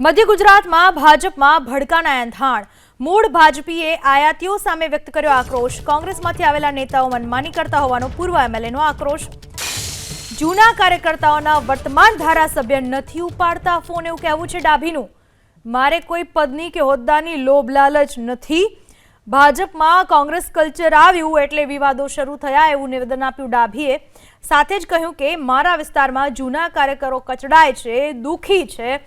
મધ્ય ગુજરાતમાં ભાજપમાં ભડકાના એંધાણ. મૂળ ભાજપીએ આયાતીઓ સામે વ્યક્ત કર્યો આક્રોશ. કોંગ્રેસમાંથી આવેલા નેતાઓ મનમાની કરતા હોવાનો પૂર્વ એમએલએનો આક્રોશ. જૂના કાર્યકર્તાઓના વર્તમાન ધારાસભ્ય નથી ઉપાડતા ફોન એવું કહેવું છે ડાભીનું. મારે કોઈ પદની કે હોદ્દાની લોભ લાલચ નથી. ભાજપમાં કોંગ્રેસ કલ્ચર આવ્યું એટલે વિવાદો શરૂ થયા એવું નિવેદન આપ્યું ડાભીએ. સાથે જ કહ્યું કે, મારા વિસ્તારમાં જૂના કાર્યકરો કચડાય છે, દુઃખી છે.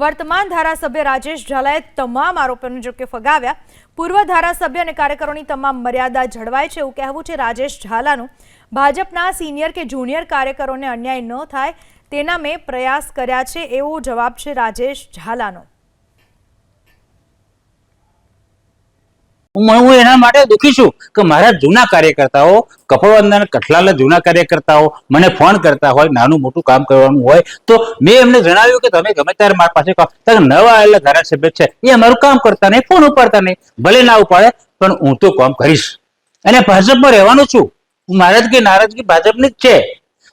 વર્તમાન ધારાસભ્ય રાજેશ ઝાલાએ તમામ આરોપોને જોકે ફગાવ્યા. પૂર્વ ધારાસભ્ય અને કાર્યકરોની તમામ મર્યાદા જળવાય છે એવું કહેવું છે રાજેશ ઝાલાનું. ભાજપના સિનિયર કે જુનિયર કાર્યકરોને અન્યાય ન થાય તેના મેં પ્રયાસ કર્યા છે એવો જવાબ છે રાજેશ ઝાલાનો. હું હું એના માટે દુખી છું કે મારા જૂના કાર્યકર્તાઓ, કપડવંદન કઠલાલા જૂના કાર્યકર્તાઓ મને ફોન કરતા હોય, નાનું મોટું કામ કરવાનું હોય, તો મેં એમને જણાવ્યું કે તમે ગમે ત્યારે મારા પાસે કહો. નવા આવેલા ધારાસભ્ય છે, એ અમારું કામ કરતા નહીં, ફોન ઉપાડતા નહીં. ભલે ના ઉપાડે, પણ હું તો કામ કરીશ. અને ભાજપમાં રહેવાનું છું. નારાજગી નારાજગી ભાજપની જ છે.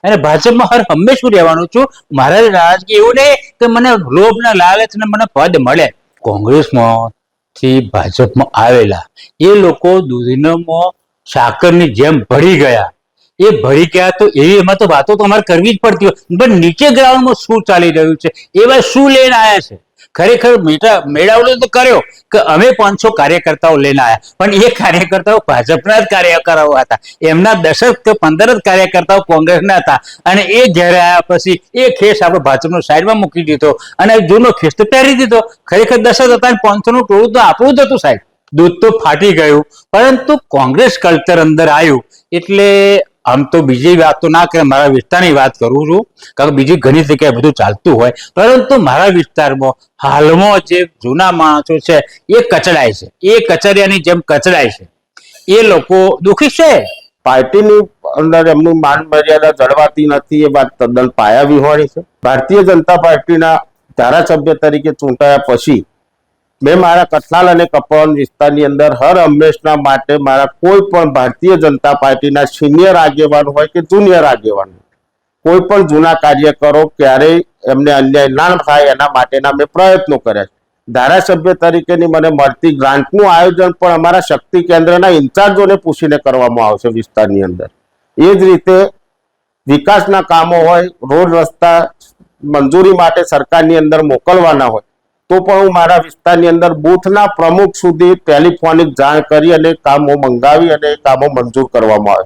અને ભાજપમાં હર હંમેશું રહેવાનું છું. મારા નારાજગી એવું નહીં કે મને લોભ ના લાલચ ને મને પદ મળે. કોંગ્રેસમાં થી ભાજપમાં આવેલા. એ લોકો દુધીનામાં સાકરની જેમ ભળી ગયા. એ ભળી ગયા તો એવી એમાં તો વાતો તો અમારે કરવી જ પડતી હોય. પણ નીચે ગ્રાઉન્ડમાં શું ચાલી રહ્યું છે? એવા શું લઈને આવ્યા છે? ખરેખર મેળાવડો તો કર્યો કે અમે પાંચસો કાર્યકર્તાઓ લઈને આવ્યા પણ એ કાર્યકર્તાઓ ભાજપના જ કાર્યકરો હતા. એમના દશક કે પંદર જ કાર્યકર્તાઓ કોંગ્રેસના હતા. અને એ જ્યારે આવ્યા પછી એ ખેસ આપણે ભાજપનો સાઈડમાં મૂકી દીધો. અને જૂનો ખેસ તો પહેરી દીધો. ખરેખર જ હતા પાંચસો નું ટોળું તો આપણું જ હતું સાહેબ. દૂધ તો ફાટી ગયું. પરંતુ કોંગ્રેસ કલ્ચર અંદર આવ્યું. એટલે આમ તો બીજી વાત તો ના કરે મારા વિસ્તારની વાત કરું છું. કારણ કે બીજી ઘણી જગ્યાએ બધું ચાલતું હોય. પરંતુ મારા વિસ્તારમાં હાલમાં જે જૂના માણસો છે, એ કચડાય છે. એ કચરિયાની જેમ કચડાય છે. એ લોકો દુઃખી છે? પાર્ટીની અંદર એમની માન મર્યાદા જળવાતી નથી, એ વાત તદ્દન પાયા વિહોણી છે. ભારતીય જનતા પાર્ટીના ધારાસભ્ય તરીકે ચૂંટાયા પછી મેં મારા કઠલાલ અને કપવન વિસ્તારની અંદર હર હંમેશના માટે મારા કોઈ પણ ભારતીય જનતા પાર્ટીના સિનિયર આગેવાન હોય કે જુનિયર આગેવાન કોઈ પણ જૂના કાર્યકરો ક્યારેય એમને અન્યાય ના થાય એના માટેના મેં પ્રયત્નો કર્યા છે. ધારાસભ્ય તરીકેની મને મળતી ગ્રાન્ટનું આયોજન પણ અમારા શક્તિ કેન્દ્રના ઇન્ચાર્જોને પૂછીને કરવામાં આવશે વિસ્તારની અંદર. એ જ રીતે વિકાસના કામો હોય, રોડ રસ્તા મંજૂરી માટે સરકારની અંદર મોકલવાના હોય તો પણ હું મારા વિસ્તારની અંદર બૂથના પ્રમુખ સુધી ટેલિફોનિક જાણ કરી અને કામો મંગાવી અને કામો મંજૂર કરવામાં આવે.